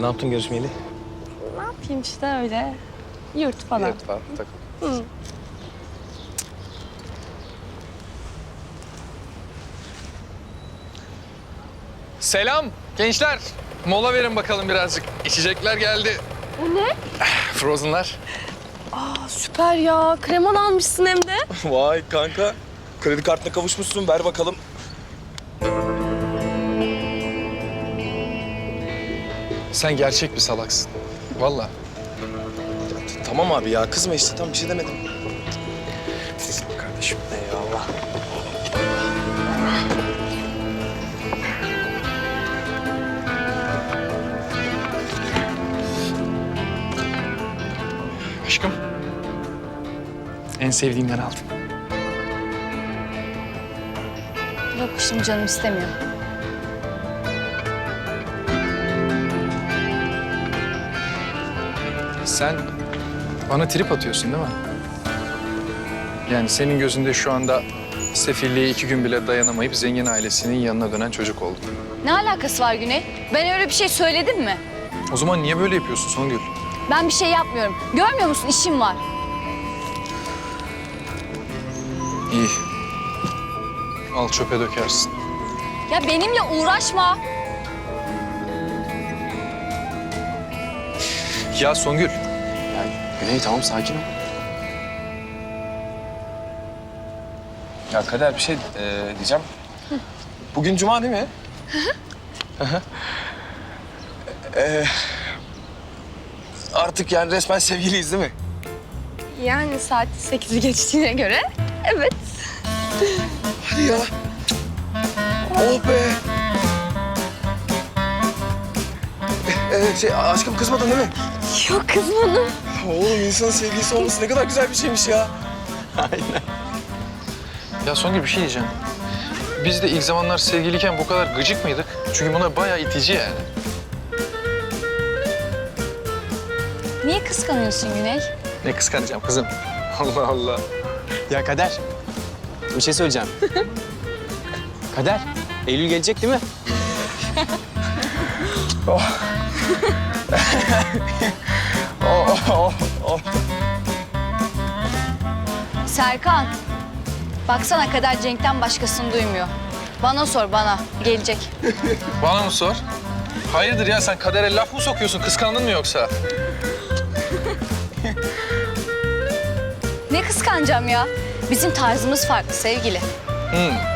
Ne yaptın görüşmeyeli? Ne yapayım işte öyle. Yurt falan. Evet falan takıl. Selam gençler. Mola verin bakalım birazcık. İçecekler geldi. Bu ne? Frozen'lar. Aa, süper ya. Kremon almışsın hem de. Vay kanka. Kredi kartına kavuşmuşsun. Ver bakalım. Sen gerçek bir salaksın. Vallahi. Tamam abi ya kızma işte tam bir şey demedim. Kardeşim. Eyvallah. Aşkım. En sevdiğimden aldım. Yok şimdi canım istemiyor. Sen bana trip atıyorsun değil mi? Yani senin gözünde şu anda sefilliğe iki gün bile dayanamayıp zengin ailesinin yanına dönen çocuk oldum. Ne alakası var Güney? Ben öyle bir şey söyledim mi? O zaman niye böyle yapıyorsun Songül? Ben bir şey yapmıyorum. Görmüyor musun işim var. İyi. Al çöpe dökersin. Ya benimle uğraşma. Ya Songül, Ya Güney tamam sakin ol. Ya Kader bir şey e, diyeceğim. Bugün cuma değil mi? Hı hı. E, artık yani resmen sevgiliyiz değil mi? Yani saat 8'i geçtiğine göre evet. Hadi ya. Oh be. Ee, şey aşkım kızmadın değil mi? Yok kızmadım. Oğlum insanın sevgilisi olması ne kadar güzel bir şeymiş ya. ya Songül bir şey diyeceğim. Biz de ilk zamanlar sevgiliyken bu kadar gıcık mıydık? Çünkü bunlar bayağı itici yani. Niye kıskanıyorsun Güney? Ne kıskanacağım kızım? Allah Allah. Ya Kader, bir şey söyleyeceğim. Kader, Eylül gelecek değil mi? Oh, oh, oh. Serkan. Baksana kadar Cenk'ten başkasını duymuyor. Bana sor bana. Gelecek. Bana mı sor? Hayırdır ya sen kadere laf mı sokuyorsun? Kıskandın mı yoksa? Ne kıskanacağım ya? Bizim tarzımız farklı sevgili. Hmm.